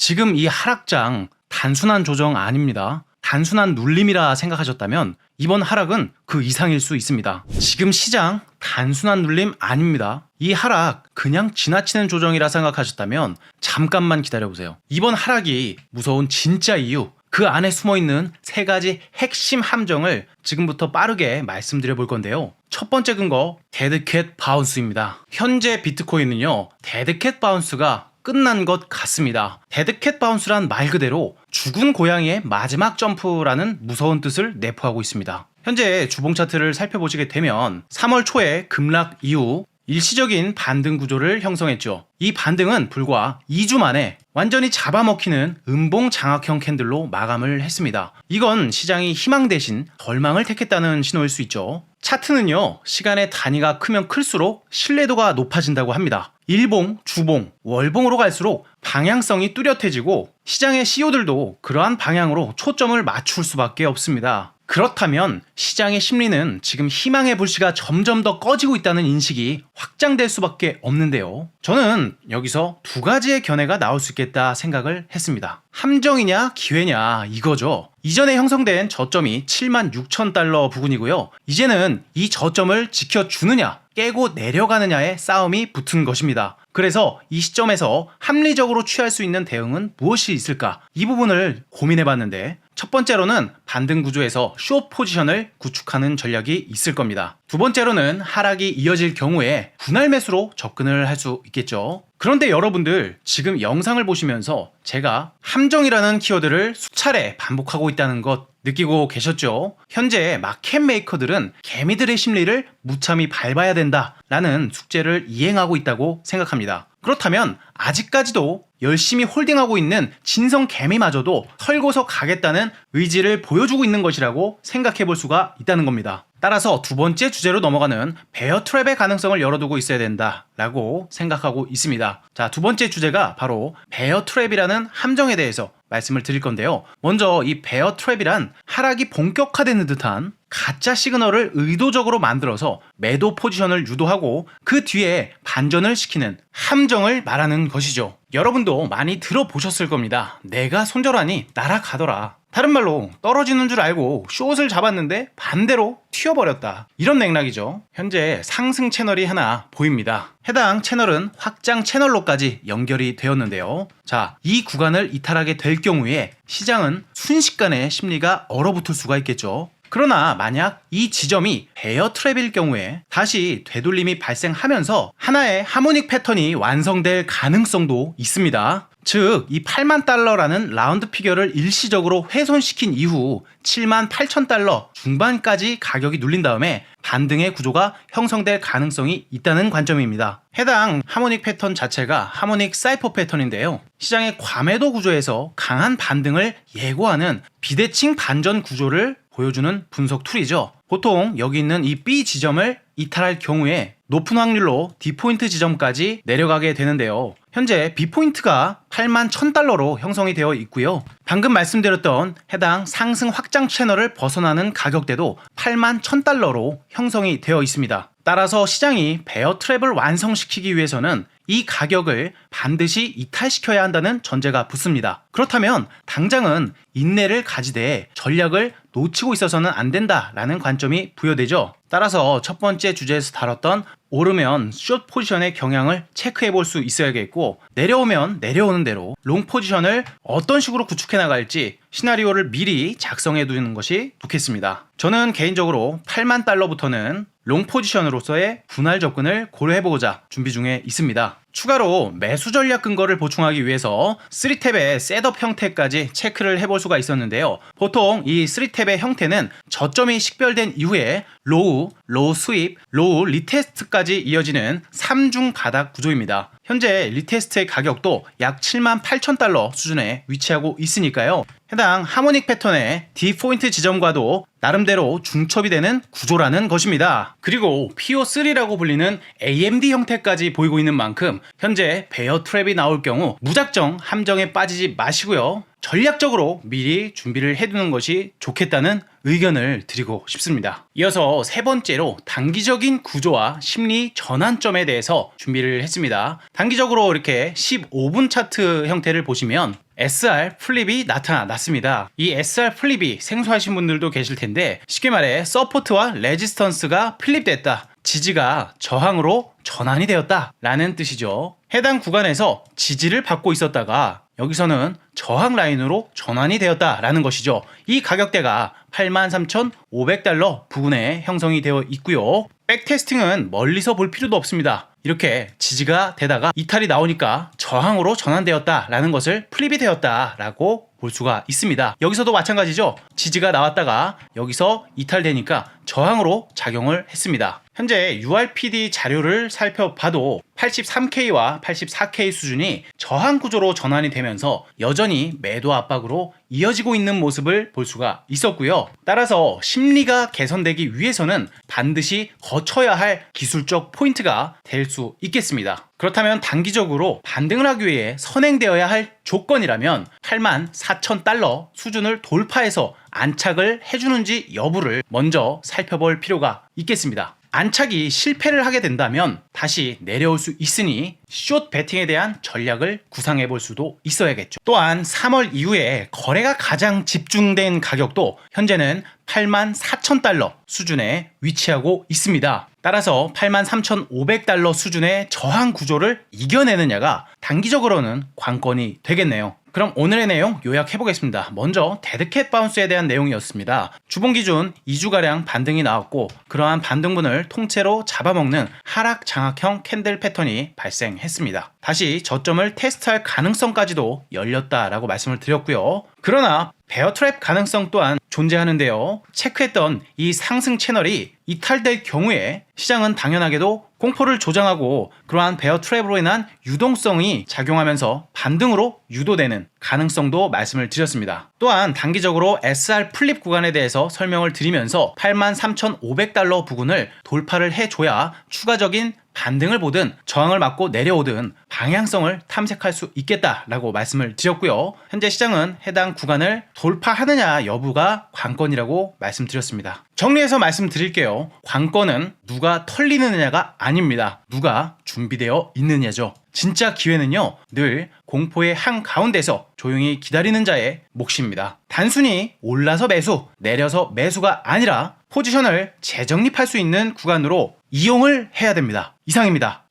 지금 이 하락장 단순한 조정 아닙니다. 단순한 눌림이라 생각하셨다면 이번 하락은 그 이상일 수 있습니다. 지금 시장 단순한 눌림 아닙니다. 이 하락 그냥 지나치는 조정이라 생각하셨다면 잠깐만 기다려보세요. 이번 하락이 무서운 진짜 이유 그 안에 숨어 있는 세 가지 핵심 함정을 지금부터 빠르게 말씀드려 볼 건데요. 첫 번째 근거, 데드캣 바운스입니다. 현재 비트코인은요, 데드캣 바운스가 끝난 것 같습니다. 데드캣 바운스란 말 그대로 죽은 고양이의 마지막 점프라는 무서운 뜻을 내포하고 있습니다. 현재 주봉 차트를 살펴보시게 되면 3월 초에 급락 이후 일시적인 반등 구조를 형성했죠. 이 반등은 불과 2주 만에 완전히 잡아먹히는 음봉 장악형 캔들로 마감을 했습니다. 이건 시장이 희망 대신 절망을 택했다는 신호일 수 있죠. 차트는요, 시간의 단위가 크면 클수록 신뢰도가 높아진다고 합니다. 일봉, 주봉, 월봉으로 갈수록 방향성이 뚜렷해지고 시장의 CEO들도 그러한 방향으로 초점을 맞출 수밖에 없습니다. 그렇다면 시장의 심리는 지금 희망의 불씨가 점점 더 꺼지고 있다는 인식이 확장될 수밖에 없는데요. 저는 여기서 두 가지의 견해가 나올 수 있겠다 생각을 했습니다. 함정이냐 기회냐 이거죠. 이전에 형성된 저점이 7만 6천 달러 부근이고요. 이제는 이 저점을 지켜주느냐 깨고 내려가느냐의 싸움이 붙은 것입니다. 그래서 이 시점에서 합리적으로 취할 수 있는 대응은 무엇이 있을까? 이 부분을 고민해 봤는데 첫 번째로는 반등 구조에서 숏 포지션을 구축하는 전략이 있을 겁니다. 두 번째로는 하락이 이어질 경우에 분할 매수로 접근을 할 수 있겠죠. 그런데 여러분들 지금 영상을 보시면서 제가 함정이라는 키워드를 수차례 반복하고 있다는 것 느끼고 계셨죠? 현재 마켓 메이커들은 개미들의 심리를 무참히 밟아야 된다라는 숙제를 이행하고 있다고 생각합니다. 그렇다면 아직까지도 열심히 홀딩하고 있는 진성 개미마저도 털고서 가겠다는 의지를 보여주고 있는 것이라고 생각해 볼 수가 있다는 겁니다. 따라서 두 번째 주제로 넘어가는 베어 트랩의 가능성을 열어두고 있어야 된다라고 생각하고 있습니다. 자, 두 번째 주제가 바로 베어 트랩이라는 함정에 대해서 말씀을 드릴 건데요. 먼저 이 베어 트랩이란 하락이 본격화되는 듯한 가짜 시그널을 의도적으로 만들어서 매도 포지션을 유도하고 그 뒤에 반전을 시키는 함정을 말하는 것이죠. 여러분도 많이 들어보셨을 겁니다. 내가 손절하니 날아가더라. 다른 말로 떨어지는 줄 알고 숏을 잡았는데 반대로 튀어버렸다. 이런 맥락이죠. 현재 상승 채널이 하나 보입니다. 해당 채널은 확장 채널로까지 연결이 되었는데요. 자, 이 구간을 이탈하게 될 경우에 시장은 순식간에 심리가 얼어붙을 수가 있겠죠. 그러나 만약 이 지점이 베어 트랩일 경우에 다시 되돌림이 발생하면서 하나의 하모닉 패턴이 완성될 가능성도 있습니다. 즉, 이 8만 달러라는 라운드 피겨를 일시적으로 훼손시킨 이후 7만 8천 달러 중반까지 가격이 눌린 다음에 반등의 구조가 형성될 가능성이 있다는 관점입니다. 해당 하모닉 패턴 자체가 하모닉 사이퍼 패턴인데요. 시장의 과매도 구조에서 강한 반등을 예고하는 비대칭 반전 구조를 보여주는 분석 툴이죠. 보통 여기 있는 이 B 지점을 이탈할 경우에 높은 확률로 D포인트 지점까지 내려가게 되는데요. 현재 B포인트가 8만 1000달러로 형성이 되어 있고요. 방금 말씀드렸던 해당 상승 확장 채널을 벗어나는 가격대도 8만 1000달러로 형성이 되어 있습니다. 따라서 시장이 베어 트랩을 완성시키기 위해서는 이 가격을 반드시 이탈시켜야 한다는 전제가 붙습니다. 그렇다면 당장은 인내를 가지되 전략을 놓치고 있어서는 안 된다라는 관점이 부여되죠. 따라서 첫 번째 주제에서 다뤘던 오르면 숏 포지션의 경향을 체크해 볼 수 있어야겠고 내려오면 내려오는 대로 롱 포지션을 어떤 식으로 구축해 나갈지 시나리오를 미리 작성해 두는 것이 좋겠습니다. 저는 개인적으로 8만 달러부터는 롱 포지션으로서의 분할 접근을 고려해보고자 준비 중에 있습니다. 추가로 매수 전략 근거를 보충하기 위해서 3탭의 셋업 형태까지 체크를 해볼 수가 있었는데요. 보통 이 3탭의 형태는 저점이 식별된 이후에 로우, 로우 스윕, 로우 리테스트까지 이어지는 3중 바닥 구조입니다. 현재 리테스트의 가격도 약 7만 8천 달러 수준에 위치하고 있으니까요. 해당 하모닉 패턴의 D포인트 지점과도 나름대로 중첩이 되는 구조라는 것입니다. 그리고 PO3라고 불리는 AMD 형태까지 보이고 있는 만큼 현재 베어 트랩이 나올 경우 무작정 함정에 빠지지 마시고요. 전략적으로 미리 준비를 해두는 것이 좋겠다는 의견을 드리고 싶습니다. 이어서 세 번째로 단기적인 구조와 심리 전환점에 대해서 준비를 했습니다. 단기적으로 이렇게 15분 차트 형태를 보시면 SR 플립이 나타났습니다. 이 SR 플립이 생소하신 분들도 계실 텐데 쉽게 말해 서포트와 레지스턴스가 플립됐다. 지지가 저항으로 전환이 되었다 라는 뜻이죠. 해당 구간에서 지지를 받고 있었다가 여기서는 저항 라인으로 전환이 되었다라는 것이죠. 이 가격대가 83,500달러 부근에 형성이 되어 있고요. 백테스팅은 멀리서 볼 필요도 없습니다. 이렇게 지지가 되다가 이탈이 나오니까 저항으로 전환되었다라는 것을 플립이 되었다라고 볼 수가 있습니다. 여기서도 마찬가지죠. 지지가 나왔다가 여기서 이탈되니까 저항으로 작용을 했습니다. 현재 URPD 자료를 살펴봐도 83K와 84K 수준이 저항 구조로 전환이 되면서 여전히 매도 압박으로 이어지고 있는 모습을 볼 수가 있었고요. 따라서 심리가 개선되기 위해서는 반드시 거쳐야 할 기술적 포인트가 될 수 있겠습니다. 그렇다면 단기적으로 반등을 하기 위해 선행되어야 할 조건이라면 8만 4천 달러 수준을 돌파해서 안착을 해주는지 여부를 먼저 살펴볼 필요가 있겠습니다. 안착이 실패를 하게 된다면 다시 내려올 수 있으니 숏 베팅에 대한 전략을 구상해 볼 수도 있어야겠죠. 또한 3월 이후에 거래가 가장 집중된 가격도 현재는 8만 4천 달러 수준에 위치하고 있습니다. 따라서 8만 3,500달러 수준의 저항 구조를 이겨내느냐가 단기적으로는 관건이 되겠네요. 그럼 오늘의 내용 요약해 보겠습니다. 먼저 데드캣 바운스에 대한 내용이었습니다. 주봉 기준 2주가량 반등이 나왔고 그러한 반등분을 통째로 잡아먹는 하락 장악형 캔들 패턴이 발생했습니다. 다시 저점을 테스트할 가능성까지도 열렸다라고 말씀을 드렸고요. 그러나 베어 트랩 가능성 또한 존재하는데요. 체크했던 이 상승 채널이 이탈될 경우에 시장은 당연하게도 공포를 조장하고 그러한 베어 트랩으로 인한 유동성이 작용하면서 반등으로 유도되는 가능성도 말씀을 드렸습니다. 또한 단기적으로 SR 플립 구간에 대해서 설명을 드리면서 83,500달러 부근을 돌파를 해줘야 추가적인 반등을 보든 저항을 맞고 내려오든 방향성을 탐색할 수 있겠다라고 말씀을 드렸고요. 현재 시장은 해당 구간을 돌파하느냐 여부가 관건이라고 말씀드렸습니다. 정리해서 말씀드릴게요. 관건은 누가 털리느냐가 아닙니다. 누가 준비되어 있느냐죠. 진짜 기회는요, 늘 공포의 한 가운데서 조용히 기다리는 자의 몫입니다. 단순히 올라서 매수, 내려서 매수가 아니라 포지션을 재정립할 수 있는 구간으로 이용을 해야 됩니다. 이상입니다.